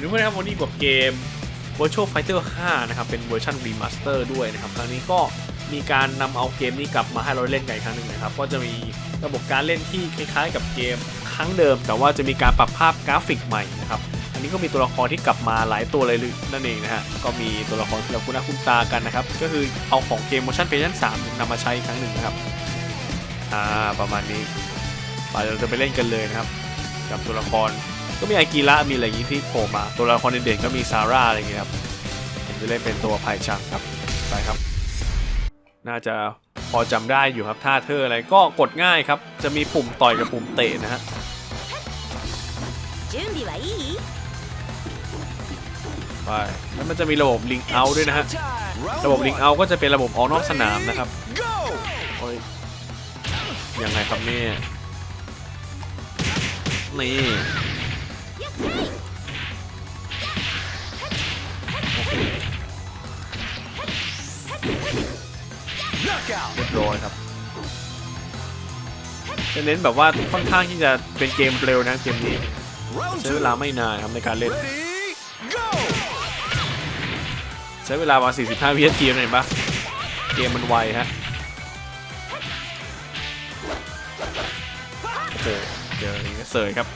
วัสดีเพื่อนครับวันนี้กับเกม Virtual Fighter 5 นะครับ เป็นเวอร์ชันรีมาสเตอร์ด้วยนะครับ ครั้งนี้ก็มีการนำเอาเกมนี้กลับมาให้เราเล่นกันอีกครั้งหนึ่งนะครับ ก็จะมีระบบการเล่นที่คล้ายๆ กับเกมครั้งเดิม แต่ว่าจะมีการปรับภาพกราฟิกใหม่นะครับ อันนี้ก็มีตัวละครที่กลับมาหลายตัวเลยนั่นเองนะฮะ ก็มีตัวละครที่เราคุ้นหน้าคุ้นตากันนะครับ ก็คือเอาของเกม Motion p a t i o n 3นำมาใช้อีกครั้งหนึ่งนะครับ อ่า ประมาณนี้ไปเราจะไปเล่นกันเลยนะครับ กับตัวละคร ก็มีไอากีระมีอะไรอย่างนี้ที่โผล่มา ตัวละครเด่นๆก็มีซาร่าอะไรอย่างนี้ครับผมจะเล่นเป็นตัวภายชังครับไปครับ น่าจะพอจำได้อยู่ครับท่าเธออะไรก็กดง่ายครับ จะมีปุ่มต่อยกับปุ่มเตะนะฮะไปแล้วมันจะมีระบบลิงเอาด้วยนะฮะระบบลิงเอาก็จะเป็นระบบออกนอกสนามนะครับยยังไงครับนี่นี่ เรียบร้อยครับจะเน้นแบบว่าค่อนข้างที่จะเป็นเกมเร็วนะเกมนี้ใช้เวลาไม่นานครับในการเล่น ใช้เวลามา45 วินาทีเห็นปะเกมมันไวฮะโอ้โหเจออย่างนี้ก็เสยครับ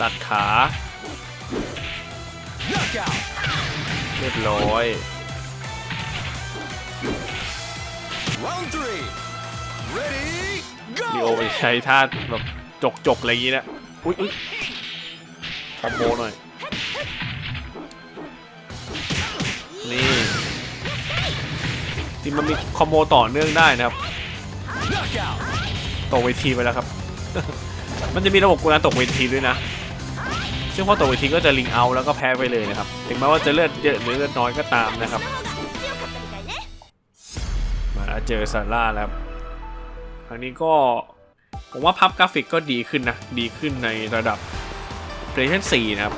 ตัดขาเรียบร้อย ลีโอไปใช้ท่าแบบจกจกๆอะไรอย่างงี้นะอุ้ยอุ้ยคอมโบหน่อย นี่ที่มันมีคอมโบต่อเนื่องได้นะครับตกเวทีไปแล้วครับ มันจะมีระบบกดดันตกเวทีด้วยนะ ซึ่งพอตกเวทีก็จะลิงเอาแล้วก็แพ้ไปเลยนะครับ ถึงแม้ว่าจะเลือดเยอะหรือเลือดน้อยก็ตามนะครับ顔 เจอซาร่าแล้วครับครั้งนี้ก็ผมว่าพับกราฟิกก็ดีขึ้นนะ ดีขึ้นในระดับ PlayStation 4 นะครับ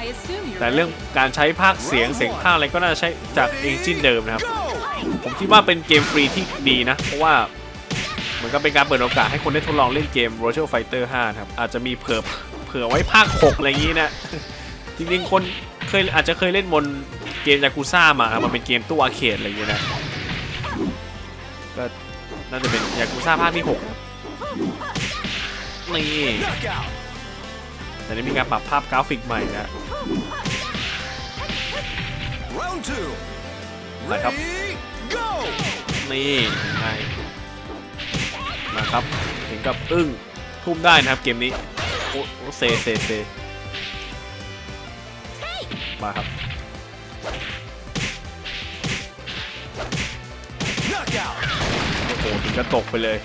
I assume you're แต่เรื่องการใช้ภาคเสียงเสียงภาคอะไรก็น่าจะใช้จากเอนจินเดิมนะครับ ผมคิดว่าเป็นเกมฟรีที่ดีนะ เพราะว่าเหมือนกับเป็นการเปิดโอกาสให้คนได้ทดลองเล่นเกม Virtual Fighter 5นะครับ อาจจะมีเผื่อเผื่อไว้ภาค 6 อะไรอย่างนี้นะ จริงๆ คนเคยอาจจะเคยเล่นบนเกมยากูซ่ามาครับมันเป็นเกมตู้อาร์เคดอะไรอย่างเงี้ยนะ ก็น่าจะเป็นยากูซ่าภาคที่6นี่แต่นี้มีการปรับภาพกราฟิกใหม่นะ Lại không? นี่ยังไงนะครับถึงกับอึ้งทุ่มได้นะครับเกมนี้ โอ้โอ้เซเซเซมาครับ โอ้โหถึงจะตกไปเลย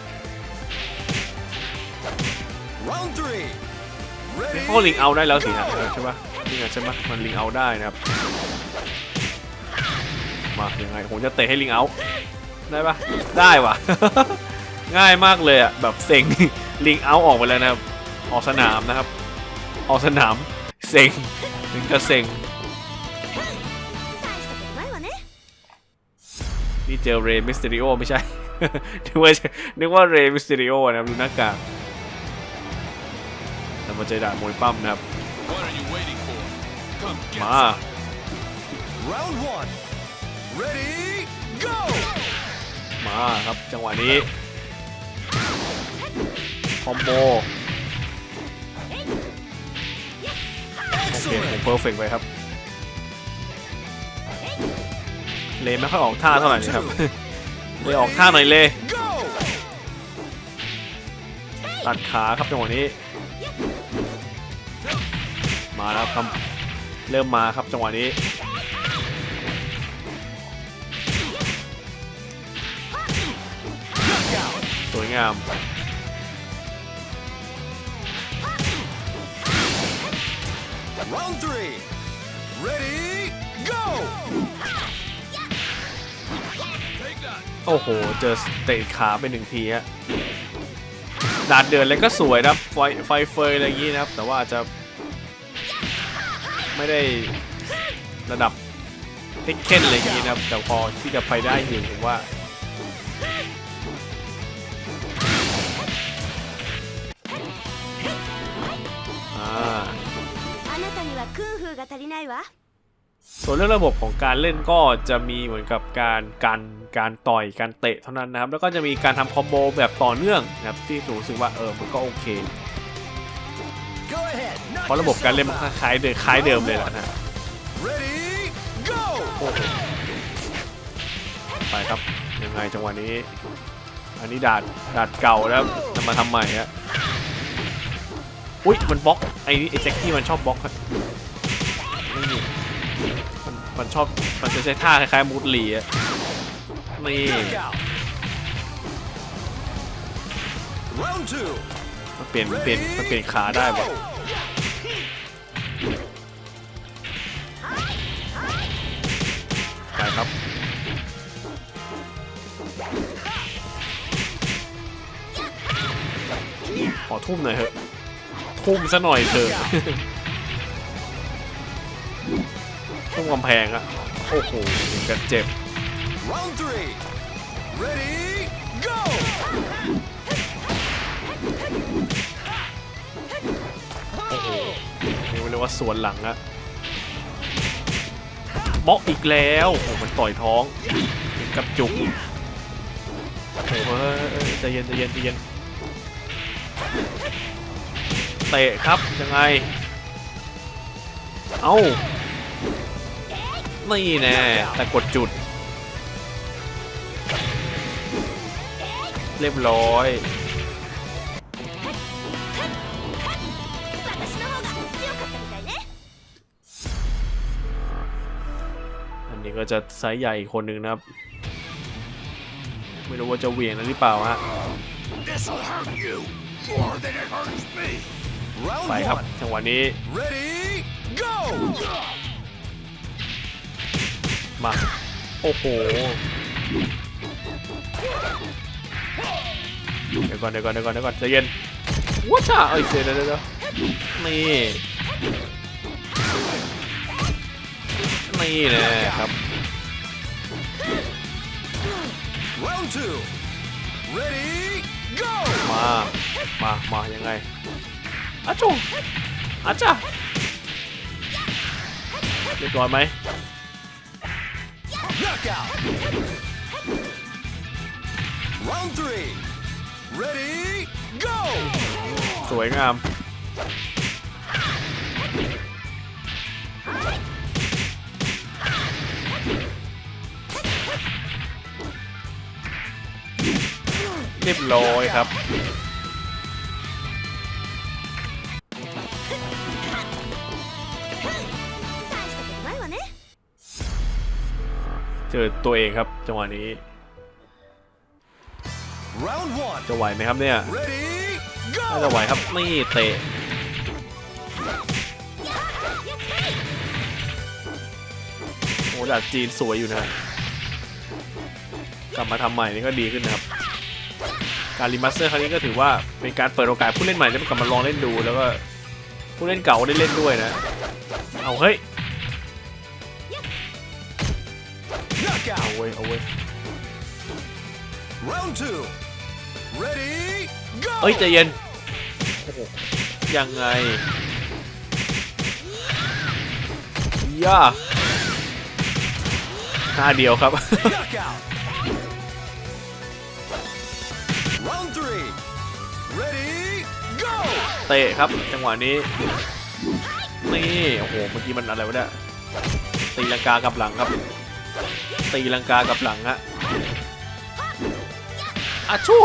นี่เขาลิงเอาได้แล้วสิฮะใช่ไหมนี่ไงใช่ไหมมันลิงเอาได้นะครับ มายังไงผมจะเตะให้ลิงเอาได้ปะได้วะง่ายมากเลยอะแบบเซ็งลิงเอาออกไปแล้วนะครับ ออกสนามนะครับ ออกสนามเซ็งถึงจะเซ็งนี่เจอเรมิสเตอริโอไม่ใช่ นึกว่านึกว่าเรย์มิสเตอริโอนะครับดูหน้ากากแล้วมาเจอด่านมวยปั้มนะครับ What are you waiting for? Come get มา Round one. Ready, go! มาครับจังหวะนี้ คอมโบ โอเคผมเพอร์เฟกไปครับ เลไม่ค่อยออกท่าเท่าไหร่นะครับ เลยออกท่าหน่อยเลยตัดขาครับจังหวะนี้ มาแล้วครับเริ่มมาครับจังหวะนี้สวยงาม โอ้โห เจอเตะขาไปหนึ่งทีฮะดาดเดือนเลยก็สวยนะครับ ไฟไฟเฟยอะไรอย่างงี้นะครับ แต่ว่าอาจจะ ไม่ได้ระดับเทคเคนอะไรอย่างงี้นะครับ แต่พอที่จะไปได้อยู่ผมว่า อ่า クンフーが足りないわ ส่วนเรื่องระบบของการเล่นก็จะมีเหมือนกับการกันการต่อยการเตะเท่านั้นนะครับ แล้วก็จะมีการทำคอมโบแบบต่อเนื่องนะครับที่รู้สึกว่าเออมันก็โอเคเพราะระบบการเล่นมันคล้ายเดิมคล้ายเดิมเลยแหละนะไปครับยังไงจังหวะนี้ อันนี้ดาดดาดเก่าแล้วนำมาทำใหม่ฮะอุ้ยมันบล็อกไอ้ไอ้แจ็คกี้มันชอบบล็อกครับ มันชอบมันจะใช้ท่าคล้ายๆมูดลีอะนี่มันเปลี่ยนมันเปลี่ยนมันเปลี่ยนขาได้ปะไปครับขอทุ่มหน่อยเถอะ ทุ่มซะหน่อยเถอะ ทุ่มกำแพงอะโอ้โหกันเจ็บ Round three. Ready, go. โอ้โหนี่เรียกว่าสวนหลังอะบล็อกอีกแล้วโอ้โหมันต่อยท้องเป็นกับจุกโอ้โหเฮ้ยเฮ้ยใจเย็นใจเย็นใจเย็นเตะครับยังไง เอ้า นี่แน่แต่กดจุด เรียบร้อย อันนี้ก็จะไซส์ใหญ่อีกคนหนึ่งนะครับ ไม่รู้ว่าจะเวียงหรือเปล่าฮะ ไปครับจังหวะนี้ Ready go มา โอ้โห เดี๋ยวก่อนเดี๋ยวก่อนเดี๋ยวก่อนเดี๋ยวก่อนใจเย็นว้าช่าเอ้ยเดี๋ยวเดี๋ยวเดี๋ยวนี่นี่แน่ครับ Round two. Ready, go. มา มา มายังไงอาจูอาจ้าเรียบร้อยไหม Knockout. Round three. Ready, go. สวยงาม เรียบร้อยครับ เจอตัวเองครับจังหวะนี้ Round one. จะไหวไหมครับเนี่ย Ready, น่าจะ go. ไหวครับนี่เตะโอ้ดาบจีนสวยอยู่นะ กลับมาทำใหม่นี่ก็ดีขึ้นนะครับการรีมาสเตอร์ครั้งนี้ก็ถือว่าเป็นการเปิดโอกาสผู้เล่นใหม่ได้กลับมาลองเล่นดูแล้วก็ผู้เล่นเก่าได้เล่นด้วยนะ เอาเฮ้ย เอาเว้ยเอาเว้ย Round two. Ready, go. เอ้ยใจเย็นโอ้โหยังไงย่าหน้าเดียวครับ Knockout. Round three. Ready, go. เตะครับ จังหวะนี้ นี่ โอ้โห เมื่อกี้มันอะไรวะเนี่ยตีลังกากลับหลังครับ ตีลังกากลับหลังฮะอาชู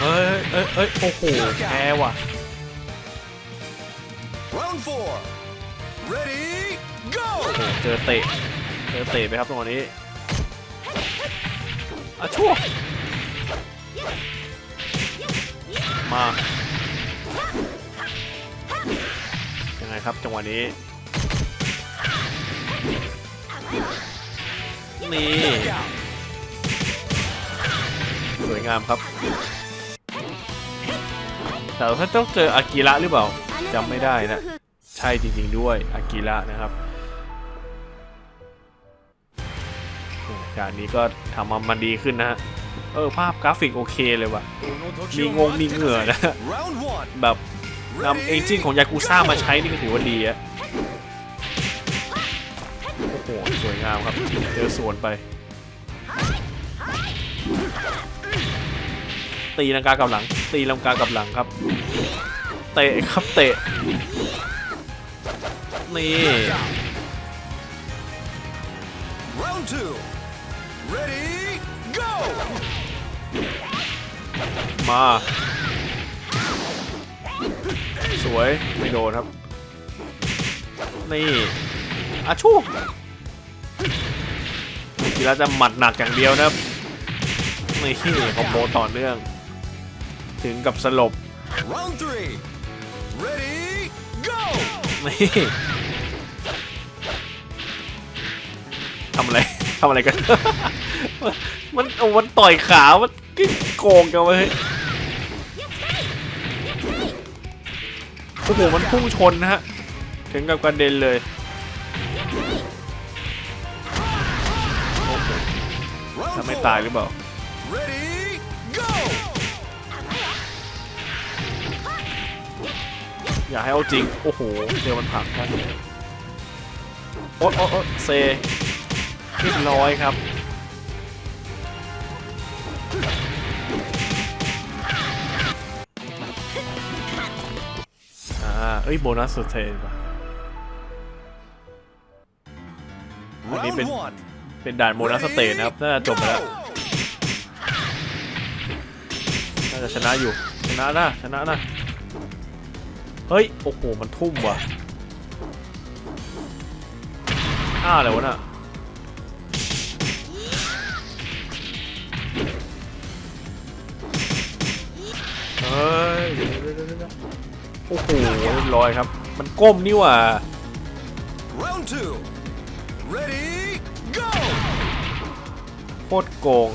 เฮ้ยเอ้ยเอ้ยโอ้โหแพ้ว่ะ Round four. Ready, go. โอ้โหเจอเตะ เจอเตะไปครับตรงนี้อาชูมา ยังไงครับจังหวะนี้ นี่ Knockout. สวยงามครับแต่ถ้าต้องเจออากิระหรือเปล่าจำไม่ได้นะ ใช่จริงๆด้วยอากิระนะครับโอ้ด่านนี้ก็ทำมามันดีขึ้นนะฮะเอออภาพกราฟิกโอเคเลยว่ะ มีงงมีเหงื่อนะ Round one. แบบ นำเอนจินของยากูซ่ามาใช้นี่ก็ถือว่าดีอะโอ้โหสวยงามครับเจอสวนไป ตีลังกากับหลัง ตีลังกากับหลังครับ เตะครับเตะ นี่ Round two. Ready, go! มา สวยไม่โดนครับ นี่อาชูทีเราจะหมัดหนักอย่างเดียวนะครับนี่คอมโบต่อเนื่อง ถึงกับสลบ Round three. Ready, go! นี่ทำอะไรทำอะไรกัน มันเอามันต่อยขา มันโกงกันไว้ย โอ้โหมันพุ่งชนนะฮะ ถึงกับกระเด็นเลย Round ถ้าไม่ตายหรือเปล่าอย่าให้เอาจริง โอ้โหเจอมันผักครับโอ๊ตโอ๊ตโอ๊ตเซเรียบร้อยครับ อ่าเอ้ยโบนัสสุดเทนป่ะอันนี้ Round เป็น one. เป็นด่านโบนัสสเตจนะครับ น่าจะจบไปแล้ว Go! น่าจะชนะอยู่ ชนะนะชนะนะ เฮ้ย โอ้โห มันทุ่มว่ะท่าอะไรวะน่ะ โอ้โหเรียบร้อยครับ มันก้มนี่หว่า Round two. Ready, go! โคตรโกง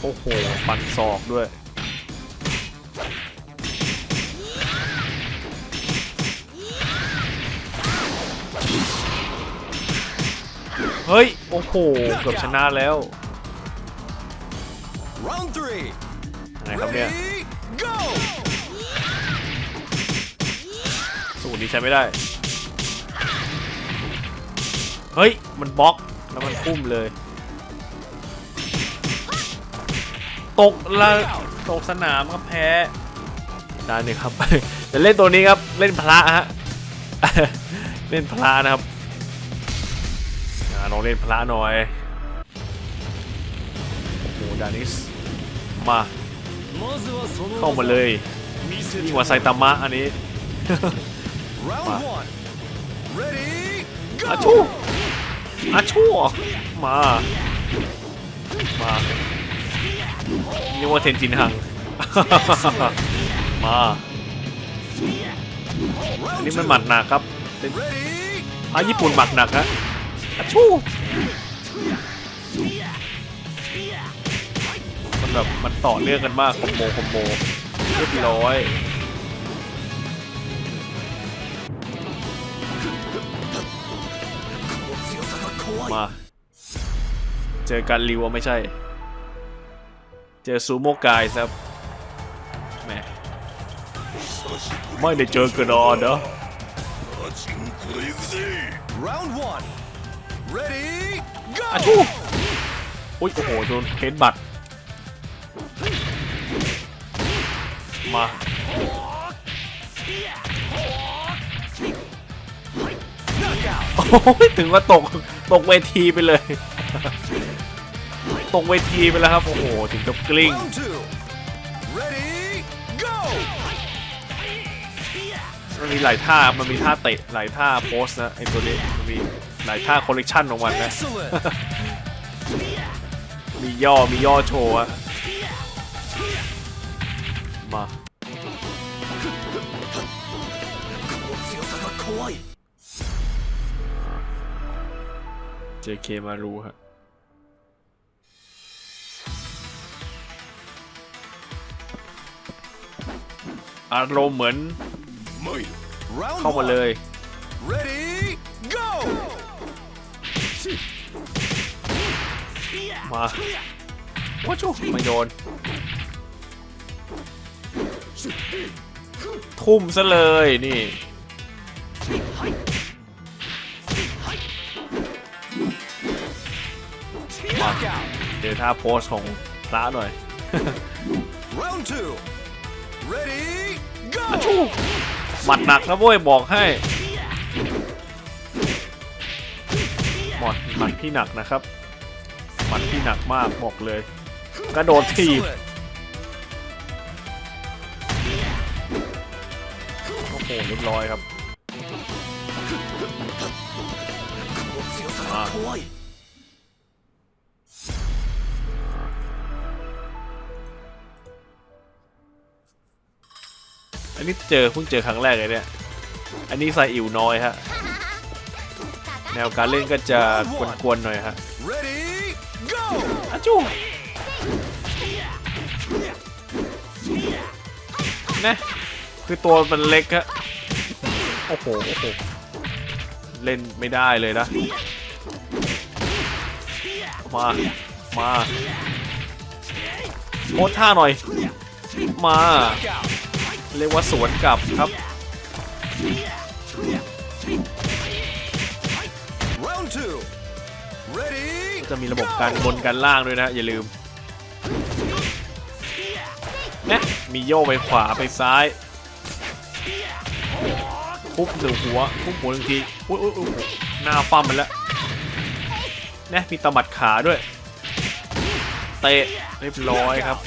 โอ้โหฟันศอกด้วย เฮ้ย โอ้โห เกือบชนะแล้ว ครับเนี่ย Ready, go! สูตรนี้ใช้ไม่ได้ เฮ้ย มันบล็อกแล้วมันพุ่มเลย ตกละตกสนามครับแพ้ได้เลยครับจะเล่นตัวนี้ครับเล่นพระฮะเล่นพระนะครับอ่าลองเล่นพระหน่อยโอ้โหดานิสมา เข้ามาเลยยิ่งกว่าไซตามะอันนี้ Round Wow. one. Ready, อาชู go! อาชูมา มานี่ว่าเทนจินหัง มาอัน Round นี้มัน two. หมัดหนักครับเป็น Ready, พระญี่ปุ่นหมัดหนักฮะอาชู มันแบบมันต่อเนื่องกันมากคอมโบคอมโบเรียบร้อยมาเจอกันริวอะไม่ใช่ เจอซูโม่กายครับแหมไม่ได้เจอกันนอนเนอะ round one. Ready, อาชู go! อุ้ยโอ้โหโดนเฮดบัตร มา Knockout. โอ้ยถึงว่าตกตกเวทีไปเลย ตกเวทีไปแล้วครับ โอ้โห ถึงกับกลิ้ง Round two. Ready, go! มันมีหลายท่า มันมีท่าเตะ หลายท่าโพสนะไอตัวนี้มันมีหลายท่าคอลเลกชันของมันนะ Excellent. มีย่อ มีย่อโชว์อะมา JK มารู้ฮะอารมณ์เหมือน Round เข้ามาเลย one. Ready, go! มาว้าชูไม่โดน ทุ่มซะเลยนี่ เดี๋ยวถ้าโพสของพระหน่อย Round two. Ready, ชู go! หมัดหนักนะเว้ยบอกให้ หมดหมัดพี่หนักนะครับ หมัดพี่หนักมากบอกเลย กระโดดถีบ Excellent. โอ้โหเรียบร้อยครับอ่ อันนี้เจอเพิ่งเจอครั้งแรกเลยเนี่ย อันนี้ใส่อิ๋วน้อยฮะ แนวการเล่นก็จะกวนๆหน่อยฮะ Ready, go! อาจูนะคือตัวมันเล็กฮะ โอ้โห โอ้โห เล่นไม่ได้เลยนะ มา มาโพสท่าหน่อย มา Knockout. เรียกว่าสวนกลับครับ Round two. Ready, จะมีระบบการบนการล่างด้วยนะอย่าลืมนะมีโยกไปขวาไปซ้ายปุ๊บหนึ่งหัวปุ๊บหัวหนึ่งทีอุ้ยอุ้ยอุ้ยหน้าฟั่มมันแล้วนะมีตะบัดขาด้วย เตะเรียบร้อยครับ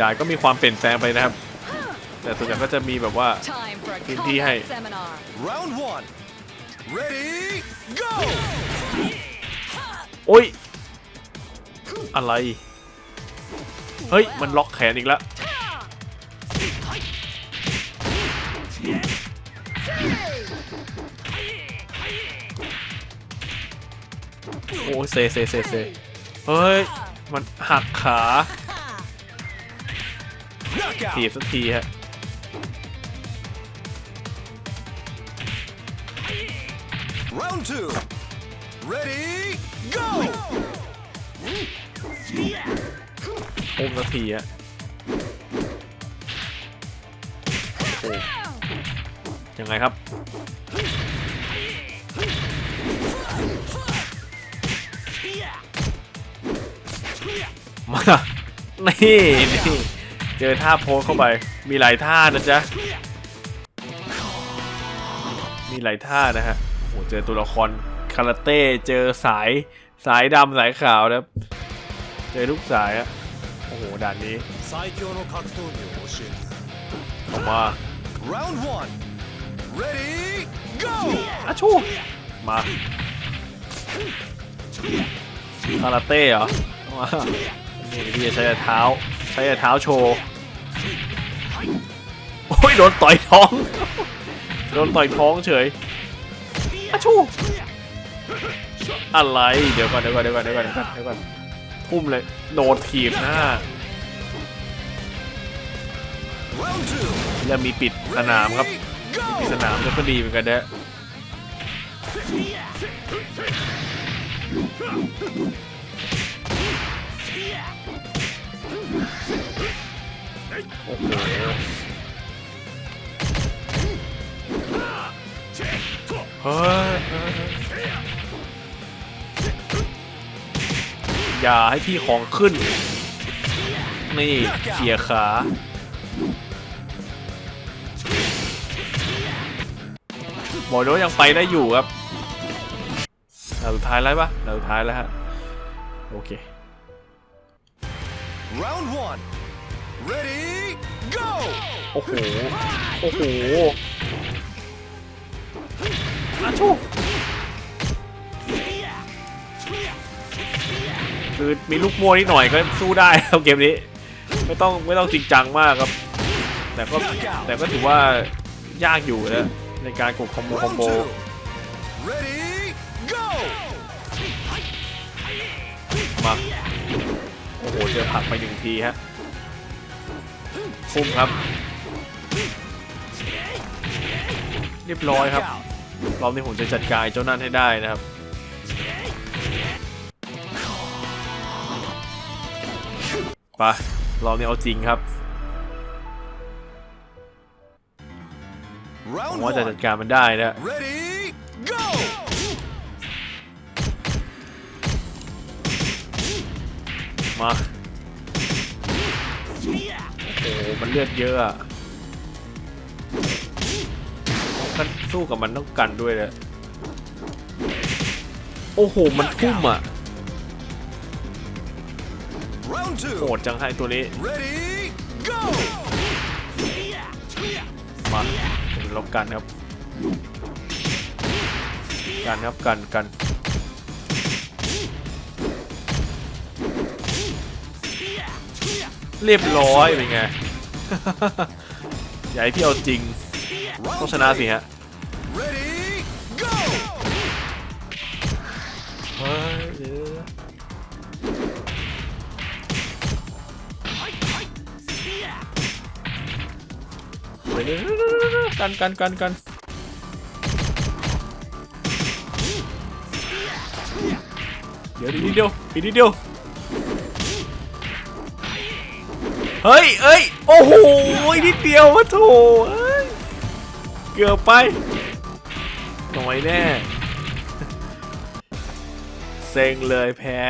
ยายก็มีความเปลี่ยนแปลงไปนะครับ แต่ส่วนใหญ่ก็จะมีแบบว่า Time for a Hindi hay. combat seminar. round one. Ready, go! โอ้ย อะไร เฮ้ย มันล็อกแขนอีกแล้ว ยเซเซเซเซเฮ้ย มันหักขา Knockout. ถีบสักทีฮะ Round two. Ready, go! โอ้มสักทีฮะโอ้ยังไงครับ มา นี่นี่เจอท่าโพสเข้าไป มีหลายท่านะจ๊ะ มีหลายท่านะฮะ โอ้หเจอตัวละครคาราเต้ เจอสายสายดำสายขาวนะเจอทุกสายอะโอ้โห ด่านนี้ออมา round one ready go อาชูมาคาราเต้เหรอมา นี่พี่จะใช้เท้า ใช้เท้าโชว์ โอ้ยโดนต่อยท้อง โดนต่อยท้องเฉยอาชู อะไรเดี๋ยวก่อนเดี๋ยวก่อนเดี๋ยวก่อนเดี๋ยวก่อนเดี๋ยวก่อนเดี๋ยวก่อนพุ่มเลย โดนถีบหน้า Round two. แล้วมีปิดสนามครับ Go! ปิดสนามก็ดีเหมือนกันนะ โอ้โหเฮ้ยอย่าให้พี่ของขึ้น นี่เขียขาหมอโดยังไปได้อยู่ครับดาสุดท้ายแล้วปะดาสุดท้ายแล้วฮะ โอเค Round one. Ready! โอ้โห โอ้โหอาชูคือมีลูกมัวนิดหน่อยก็สู้ได้ครับเกมนี้ ไม่ต้องไม่ต้องจริงจังมากครับ แต่ก็แต่ก็ถือว่ายากอยู่นะในการกดคอมโบคอม Round โบ two. Ready, go! มาโอ้โหเจอผลักไปหนึ่งทีฮะ พุ่มครับ เรียบร้อยครับ รอบนี้ผมจะจัดการไอ้เจ้านั่นให้ได้นะครับ ไปรอบนี้เอาจริงครับผม Round ว่าจะจัด one. การมันได้นะ Ready, go! มา โอ้โหมันเลือดเยอะอะกันสู้กับมันต้องกันด้วยเลยโอ้โห มันทุ่มอะ Round โห two. ดจังให้ตัวนี้ Ready, go! มาลบกันครับ กันครับกันกัน เรียบร้อยเป็นไง อย่าให้พี่เอาจริง ต้องชนะสิฮะเฮ้ยกันกันกันกันเดี๋ยวอีเดียวอีเดียว เฮ้ยเอ้ย โอ้โหอีกนิดเดียววะโถเกือบไปหน่อยแน่ เซ็งเลยแพ้